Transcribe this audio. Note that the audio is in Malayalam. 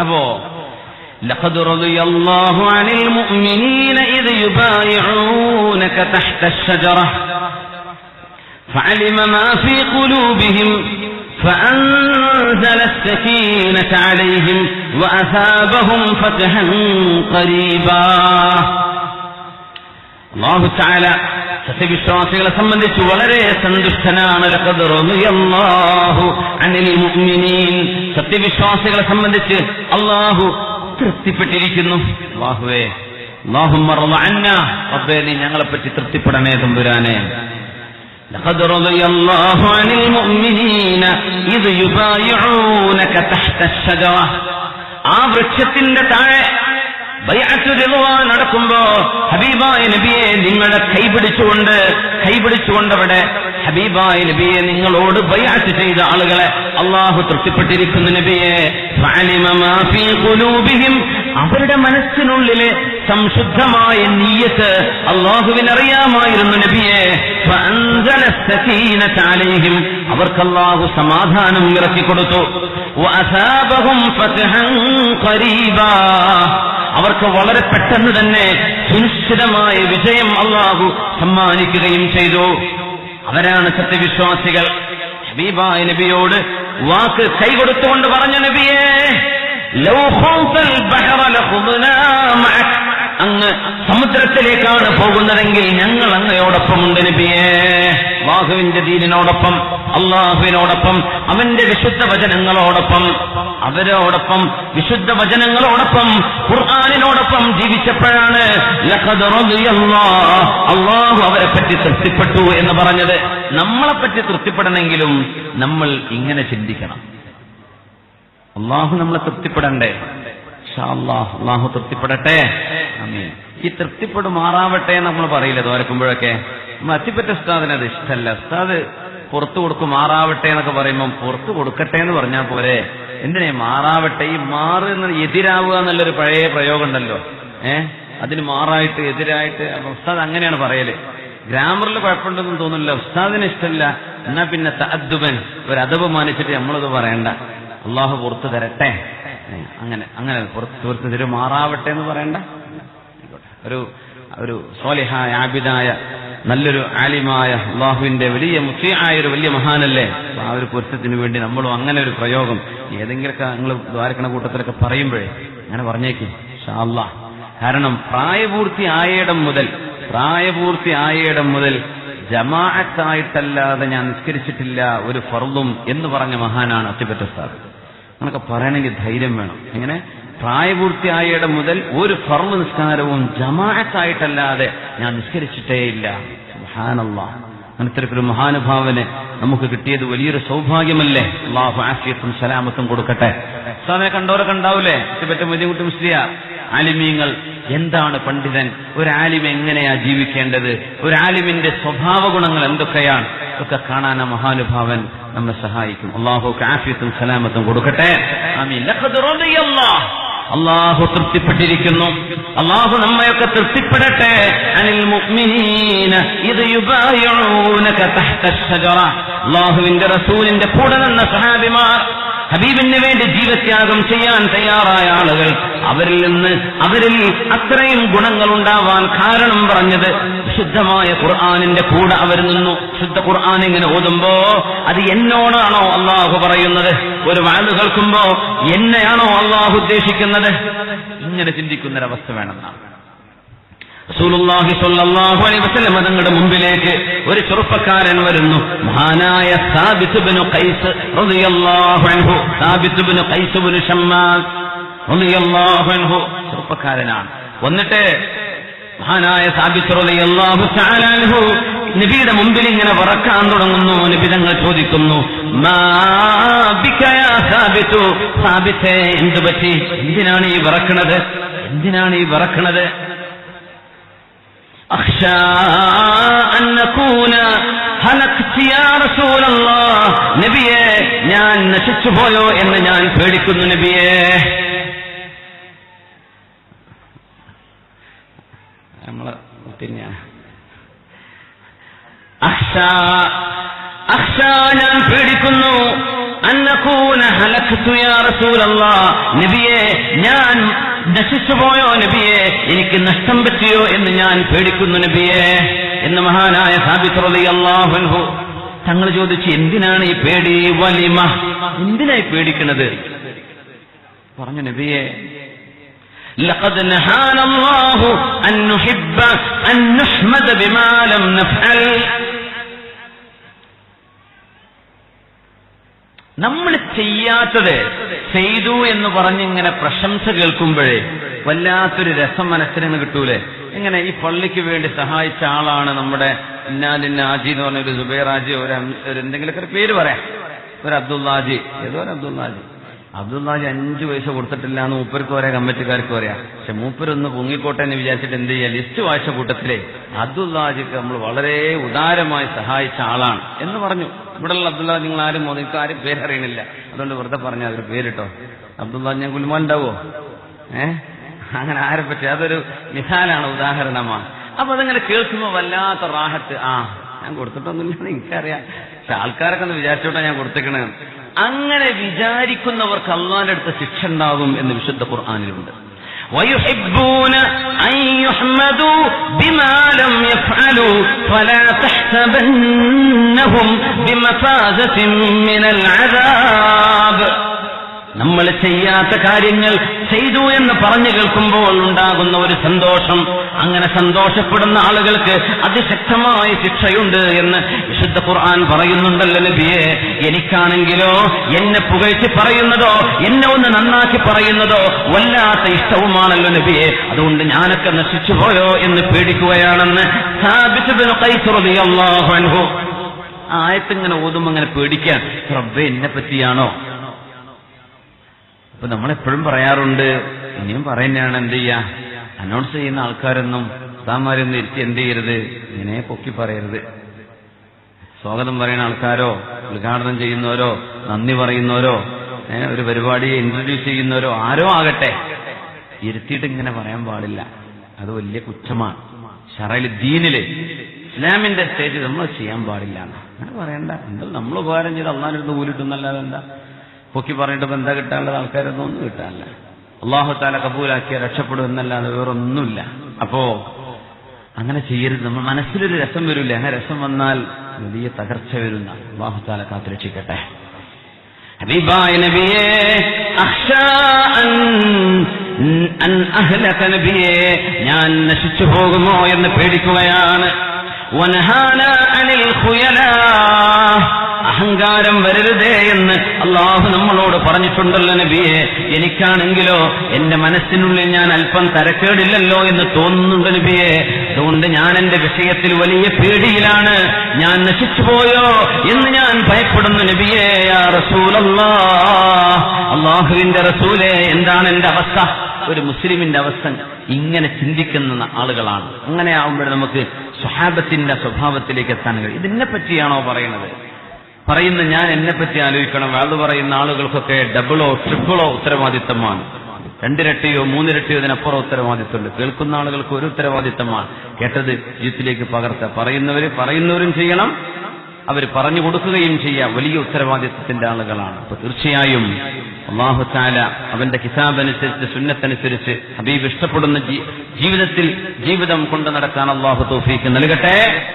അപ്പോ لقد رضي الله عن المؤمنين إذ يبايعونك تحت الشجرة فعلم ما في قلوبهم فأنزل السكينة عليهم وأثابهم فتحا قريبا അള്ളാഹു ചാല സത്യവിശ്വാസികളെ സംബന്ധിച്ച് വളരെ സന്തുഷ്ടനാണ് ലഖദ് റളിയല്ലാഹു അനിൽ മുഅ്മിനീൻ സത്യവിശ്വാസികളെ സംബന്ധിച്ച് അള്ളാഹു തൃപ്തിപ്പെട്ടിരിക്കുന്നു അള്ളാഹുവേ അല്ലാഹുമ്മ റള അന്നാ റബ്ബേ നീ ഞങ്ങളെ പറ്റി തൃപ്തിപ്പെടണേ തമ്പുരാനെ لقد رضي الله عن المؤمنين إذ يبايعونك تحت الشجرة ആ വൃക്ഷത്തിന്റെ താഴെ ബൈഅത്ത് റിദ്വാൻ നടക്കുമ്പോ ഹബീബായ നബിയെ നിങ്ങളുടെ കൈ പിടിച്ചുകൊണ്ട് കൈ പിടിച്ചുകൊണ്ട് അവിടെ ഹബീബായ നബിയെ നിങ്ങളോട് ബയാസ് ചെയ്ത ആളുകളെ അള്ളാഹു തൃപ്തിപ്പെട്ടിരിക്കുന്ന നബിയെ. അവരുടെ മനസ്സിനുള്ളിലെ സംശുദ്ധമായ നീയത്ത് അള്ളാഹുവിനറിയാമായിരുന്നു നബിയെ. അവർക്ക് അള്ളാഹു സമാധാനം ഇറക്കി കൊടുത്തു അവർക്ക് വളരെ പെട്ടെന്ന് തന്നെ സുനിശ്ചിതമായ വിജയം അള്ളാഹു സമ്മാനിക്കുകയും ചെയ്തു. അവരാണ് സത്യവിശ്വാസികൾ. ഹബീബായ നബിയോട് വാക്ക് കൈകൊടുത്തുകൊണ്ട് പറഞ്ഞ നബിയേ അങ്ങ് സമുദ്രത്തിലേക്കാണ് പോകുന്നതെങ്കിൽ ഞങ്ങൾ അങ്ങയോടൊപ്പമുണ്ട് നബിയേ. വാഹുവിന്റെ ദീനിനോടൊപ്പം അള്ളാഹുവിനോടൊപ്പം അവന്റെ വിശുദ്ധ വചനങ്ങളോടൊപ്പം അവരോടൊപ്പം വിശുദ്ധ വചനങ്ങളോടൊപ്പം ഖുർആാനിനോടൊപ്പം ജീവിച്ചപ്പോഴാണ് അള്ളാഹു അവരെ പറ്റി തൃപ്തിപ്പെട്ടു എന്ന് പറഞ്ഞത്. നമ്മളെ പറ്റി തൃപ്തിപ്പെടണമെങ്കിലും നമ്മൾ ഇങ്ങനെ ചിന്തിക്കണം. അള്ളാഹു നമ്മളെ തൃപ്തിപ്പെടണ്ടേ? അല്ലാഹ് അള്ളാഹു തൃപ്തിപ്പെടട്ടെ? ആമീൻ. ഈ തൃപ്തിപ്പെടുമാറാവട്ടെ മാറാവട്ടെ നമ്മൾ പറയില്ല? തോരക്കുമ്പോഴൊക്കെ നമ്മൾ ഉസ്താദിന് അത് ഇഷ്ടമല്ല ഉസ്താദ് പുറത്തു കൊടുക്കും മാറാവട്ടെ എന്നൊക്കെ പറയുമ്പോൾ പുറത്തു കൊടുക്കട്ടെ എന്ന് പറഞ്ഞാൽ പോരെ? എന്തിനെ മാറാവട്ടെ? ഈ മാറ് എന്ന് എതിരാവുക എന്നുള്ളൊരു പഴയ പ്രയോഗം ഉണ്ടല്ലോ ഏ? അതിന് മാറായിട്ട് എതിരായിട്ട് ഉസ്താദ് അങ്ങനെയാണ് പറയൽ. ഗ്രാമറിൽ കുഴപ്പമുണ്ടെന്നും തോന്നുന്നില്ല. ഉസ്താദിന് ഇഷ്ടമില്ല. എന്നാ പിന്നെ തഅദ്ദുബൻ ഒരു അദബ് മാനിച്ചിട്ട് നമ്മളത് പറയണ്ട. അള്ളാഹു പുറത്തു തരട്ടെ. അങ്ങനെ അങ്ങനെ പുറത്ത് പുറത്ത് തരും മാറാവട്ടെ എന്ന് പറയണ്ട. ഒരു ഒരു സോലിഹായ ആബിദായ നല്ലൊരു ആലിമായ അള്ളാഹുവിന്റെ വലിയ മുഖ്യമായ ഒരു വലിയ മഹാനല്ലേ? ആ ഒരു പൊരുത്തത്തിന് വേണ്ടി നമ്മളും അങ്ങനെ ഒരു പ്രയോഗം ഏതെങ്കിലുമൊക്കെ നിങ്ങൾ ദ്വാരക്കണ കൂട്ടത്തിലൊക്കെ പറയുമ്പോഴേ അങ്ങനെ പറഞ്ഞേക്കും ഷാ അല്ലാ കാരണം പ്രായപൂർത്തി ആയയിടം മുതൽ പ്രായപൂർത്തി ആയയിടം മുതൽ ജമാഅത്തായിട്ടല്ലാതെ ഞാൻ നിസ്കരിച്ചിട്ടില്ല ഒരു ഫർദും എന്ന് പറഞ്ഞ മഹാനാണ് അത്തിപ്പറ്റ സ്ഥാപനം അങ്ങനൊക്കെ പറയണമെങ്കിൽ ധൈര്യം വേണം. എങ്ങനെ? പ്രായപൂർത്തിയായിടം മുതൽ ഒരു ഫർമ് നിസ്കാരവും ജമാഅത്തായിട്ടല്ലാതെ ഞാൻ നിസ്കരിച്ചിട്ടേയില്ല. അങ്ങനത്തെ ഒരു മഹാനുഭാവന് നമുക്ക് കിട്ടിയത് വലിയൊരു സൗഭാഗ്യമല്ലേ? അള്ളാഹു ആഫിയത്തും സലാമത്തും കൊടുക്കട്ടെ. സാധനെ കണ്ടവരൊക്കെ കണ്ടാവൂലേ പറ്റ മുതിമുട്ട് മുസ്ലിയാർ ആലിമീങ്ങൾ എന്താണ് പണ്ഡിതൻ? ഒരു എങ്ങനെയാ ജീവിക്കേണ്ടത്? ഒരു ആലിമിന്റെ സ്വഭാവ ഗുണങ്ങൾ എന്തൊക്കെയാണ്? ഒക്കെ കാണാൻ ആ മഹാനുഭാവൻ നമ്മെ സഹായിക്കും. അള്ളാഹു ആഫിയത്തും സലാമത്തും കൊടുക്കട്ടെ. ആമീൻ. അള്ളാഹു തൃപ്തിപ്പെട്ടിരിക്കുന്നു. അള്ളാഹു നമ്മയൊക്കെ തൃപ്തിപ്പെടട്ടെ. അനിൽ മുഅ്മിനീന ഇത് ഷജറ അള്ളാഹുവിന്റെ റസൂലിന്റെ കൂടെ നിന്ന സഹാബിമാർ ഹബീബിന് വേണ്ടി ജീവത്യാഗം ചെയ്യാൻ തയ്യാറായ ആളുകൾ അവരിൽ നിന്ന് അവരിൽ അത്രയും ഗുണങ്ങൾ ഉണ്ടാവാൻ കാരണം പറഞ്ഞത് ശുദ്ധമായ ഖുർആാനിന്റെ കൂടെ അവർ നിന്നു. ശുദ്ധ ഖുർആൻ ഇങ്ങനെ ഓതുമ്പോ അത് എന്നോടാണോ അള്ളാഹു പറയുന്നത്? ഒരു വാഴ് കേൾക്കുമ്പോ എന്നെയാണോ അള്ളാഹു ഉദ്ദേശിക്കുന്നത്? ഇങ്ങനെ ചിന്തിക്കുന്നൊരവസ്ഥ വേണമെന്നാണ്. റസൂലുള്ളാഹി സ്വല്ലല്ലാഹു അലൈഹി തങ്ങളുടെ മുമ്പിലേക്ക് ഒരു ചെറുപ്പക്കാരൻ വരുന്നു. മഹാനായ സാബിത്ത് ഇബ്നു ഖൈസ് റളിയല്ലാഹു അൻഹു. ഇബ്നു ഖൈസ് റളിയല്ലാഹു അൻഹു. ചെറുപ്പക്കാരനാണ്. വന്നിട്ട് മഹാനായ സാബിത്തുറലിയല്ലാഹു ചാലാൻഹു നബിയുടെ മുമ്പിൽ ഇങ്ങനെ വറക്കാൻ തുടങ്ങുന്നു. നിബിതങ്ങൾ ചോദിക്കുന്നു സാബിത്തു? സാബിത്തെ എന്തു പറ്റി? എന്തിനാണ് ഈ വറക്കണത്? എന്തിനാണ് ഈ വറക്കണത്? നബിയെ ഞാൻ നശിച്ചുപോയോ എന്ന് ഞാൻ പേടിക്കുന്നു നബിയേ. നമ്മളെ പിന്നെ അക്ഷ അക്ഷ ഞാൻ പേടിക്കുന്നു. അന്നകൂന യാ റസൂലല്ലാ. നബിയെ നശിച്ചുപോയോ നബിയെ? എനിക്ക് നഷ്ടം പറ്റിയോ എന്ന് ഞാൻ പേടിക്കുന്നു നബിയെ. എന്ന് മഹാനായ സാബിത്ത് റളിയല്ലാഹു തങ്ങൾ ചോദിച്ചു എന്തിനാണ് ഈ പേടി? വലിമ എന്തിനായി പേടിക്കുന്നത് പറഞ്ഞു നബിയെ لقد نهانا الله أن نحب أن نحمد بما لم نفعل നമ്മൾ ചെയ്യാത്തത് ചെയ്തു എന്ന് പറഞ്ഞിങ്ങനെ പ്രശംസ കേൾക്കുമ്പോഴേ വല്ലാത്തൊരു രസം മനസ്സിന് കിട്ടൂലേ ഇങ്ങനെ ഈ പള്ളിക്ക് വേണ്ടി സഹായിച്ച ആളാണ് നമ്മുടെ ഇന്നാലിന്ന ആജി എന്ന് പറഞ്ഞ ഒരു സുബൈറാജി ഒരു അം- ഒരു എന്തെങ്കിലുമൊക്കെ ഒരു പേര് പറയാം ഒരു അബ്ദുല്ലാജി ഏതോ ഒരു അബ്ദുല്ലാജി അബ്ദുല്ലാജി അഞ്ചു പൈസ കൊടുത്തിട്ടില്ല എന്ന് മൂപ്പർക്ക് പറയാം കമ്മിറ്റിക്കാർക്ക് പറയാം. പക്ഷെ മൂപ്പരൊന്ന് പൊങ്ങിക്കോട്ടെ എന്ന് വിചാരിച്ചിട്ട് എന്ത് ചെയ്യുക ലിസ്റ്റ് വായിച്ച കൂട്ടത്തിലെ. അബ്ദുള്ളാജിക്ക് നമ്മൾ വളരെ ഉദാരമായി സഹായിച്ച ആളാണ് എന്ന് പറഞ്ഞു. ഇവിടെയുള്ള അബ്ദുള്ള നിങ്ങൾ ആരും മോദിക്ക് ആരും പേരറിയണില്ല. അതുകൊണ്ട് വെറുതെ പറഞ്ഞ അതൊരു പേരിട്ടോ? അബ്ദുള്ള ഞാൻ ഗുൽമാൻ ഉണ്ടാവോ ഏഹ് അങ്ങനെ ആരെ പറ്റി? അതൊരു നിഹാനാണ് ഉദാഹരണമാണ്. അപ്പൊ അതങ്ങനെ കേൾക്കുമ്പോൾ വല്ലാത്ത റാഹത്ത്. ആ ഞാൻ കൊടുത്തിട്ടൊന്നുമില്ല എനിക്കറിയാം. പക്ഷെ ആൾക്കാരൊക്കെ ഒന്ന് വിചാരിച്ചോട്ടാ ഞാൻ കൊടുത്തേക്കണേ അങ്ങനെ വിചാരിക്കുന്നവർക്ക് അള്ളാന്റെ അടുത്ത് ശിക്ഷ ഉണ്ടാകും എന്ന് വിശുദ്ധ ഖുർആാനിലുണ്ട് ويحبون أن يحمدوا بما لم يفعلوا فلا تحسبنهم بمفازة من العذاب നമ്മൾ ചെയ്യാത്ത കാര്യങ്ങൾ ചെയ്തു എന്ന് പറഞ്ഞു കേൾക്കുമ്പോൾ ഉണ്ടാകുന്ന ഒരു സന്തോഷം. അങ്ങനെ സന്തോഷപ്പെടുന്ന ആളുകൾക്ക് അതിശക്തമായ ശിക്ഷയുണ്ട് എന്ന് വിശുദ്ധ ഖുർആൻ പറയുന്നുണ്ടല്ലോ നബിയെ. എനിക്കാണെങ്കിലോ എന്നെ പുകഴ്ത്തി പറയുന്നതോ എന്നെ ഒന്ന് നന്നാക്കി പറയുന്നതോ വല്ലാത്ത ഇഷ്ടവുമാണല്ലോ നബിയെ. അതുകൊണ്ട് ഞാനൊക്കെ നശിച്ചു പോയോ എന്ന് പേടിക്കുകയാണെന്ന് ആയത്തിങ്ങനെ ഓതും അങ്ങനെ പേടിക്കാൻ റബ്ബെ എന്നെ പറ്റിയാണോ? അപ്പൊ നമ്മളെപ്പോഴും പറയാറുണ്ട് ഇനിയും പറയുന്നതാണ് എന്ത് ചെയ്യാ? അനൗൺസ് ചെയ്യുന്ന ആൾക്കാരൊന്നും സാമാരൊന്നും ഇരുത്തി എന്ത് ചെയ്യരുത്? ഇങ്ങനെ പൊക്കി പറയരുത്. സ്വാഗതം പറയുന്ന ആൾക്കാരോ ഉദ്ഘാടനം ചെയ്യുന്നവരോ നന്ദി പറയുന്നവരോ ഒരു പരിപാടിയെ ഇൻട്രൊഡ്യൂസ് ചെയ്യുന്നവരോ ആരോ ആകട്ടെ. ഇരുത്തിയിട്ട് ഇങ്ങനെ പറയാൻ പാടില്ല. അത് വലിയ കുറ്റമാണ്. ഷറയിൽ ദീനിൽ ഇസ്ലാമിന്റെ സ്റ്റേജ് നമ്മൾ ചെയ്യാൻ പാടില്ല. അങ്ങനെ പറയണ്ട. എന്താ നമ്മൾ ഉപകാരം ചെയ്ത് അള്ളാഹിരുന്ന് കൂലിട്ടുന്നല്ലാതെ എന്താ? പൊക്കി പറഞ്ഞിട്ട് എന്താ കിട്ടാനുള്ളത്? ആൾക്കാരൊന്നും ഒന്നും കിട്ടാനില്ല. അള്ളാഹു താല കബൂലാക്കിയ രക്ഷപ്പെടും എന്നല്ലാതെ വേറൊന്നുമില്ല. അപ്പോ അങ്ങനെ ചെയ്യരുത്. നമ്മൾ മനസ്സിലൊരു രസം വരില്ല? അങ്ങനെ രസം വന്നാൽ വലിയ തകർച്ച വരുന്ന അള്ളാഹു താല അഹ്ലക നബിയെ ഞാൻ നശിച്ചു പോകുമോ എന്ന് പേടിക്കുകയാണ്. വനഹാന അനിൽ അഹങ്കാരം വരരുതേ എന്ന് അള്ളാഹു നമ്മളോട് പറഞ്ഞിട്ടുണ്ടല്ലോ നബിയെ. എനിക്കാണെങ്കിലോ എന്റെ മനസ്സിനുള്ളിൽ ഞാൻ അല്പം തരക്കേടില്ലല്ലോ എന്ന് തോന്നുന്നുണ്ട് നബിയെ. അതുകൊണ്ട് ഞാൻ എന്റെ വിഷയത്തിൽ വലിയ പേടിയിലാണ്. ഞാൻ നശിച്ചുപോയോ എന്ന് ഞാൻ ഭയപ്പെടുന്നു നബിയേ. റസൂലല്ലാ അള്ളാഹുവിന്റെ റസൂലെ എന്താണ് എന്റെ അവസ്ഥ? ഒരു മുസ്ലിമിന്റെ അവസ്ഥ ഇങ്ങനെ ചിന്തിക്കുന്ന ആളുകളാണ്. അങ്ങനെ ആവുമ്പോൾ നമുക്ക് സ്വഹാബത്തിന്റെ സ്വഭാവത്തിലേക്ക് എത്താൻ കഴിയും. ഇതിനെ പറ്റിയാണോ പറയുന്നത്? പറയുന്ന ഞാൻ എന്നെപ്പറ്റി ആലോചിക്കണം. വേൾ പറയുന്ന ആളുകൾക്കൊക്കെ ഡബിളോ ട്രിപ്പിളോ ഉത്തരവാദിത്തമാണ്. രണ്ടിരട്ടിയോ മൂന്നിരട്ടിയോ ഇതിനപ്പുറം ഉത്തരവാദിത്തമുണ്ട്. കേൾക്കുന്ന ആളുകൾക്ക് ഒരു ഉത്തരവാദിത്തമാണ്. കേട്ടത് ജീവിതത്തിലേക്ക് പകർത്ത. പറയുന്നവര് പറയുന്നവരും ചെയ്യണം. അവർ പറഞ്ഞു കൊടുക്കുകയും ചെയ്യാം. വലിയ ഉത്തരവാദിത്തത്തിന്റെ ആളുകളാണ്. അപ്പൊ തീർച്ചയായും അള്ളാഹു താല അവന്റെ കിതാബ് അനുസരിച്ച് സുന്നത്തനുസരിച്ച് ഹബീബ് ഇഷ്ടപ്പെടുന്ന ജീവിതത്തിൽ ജീവിതം കൊണ്ടു നടക്കാൻ അള്ളാഹു തോഫീക്ക് നൽകട്ടെ.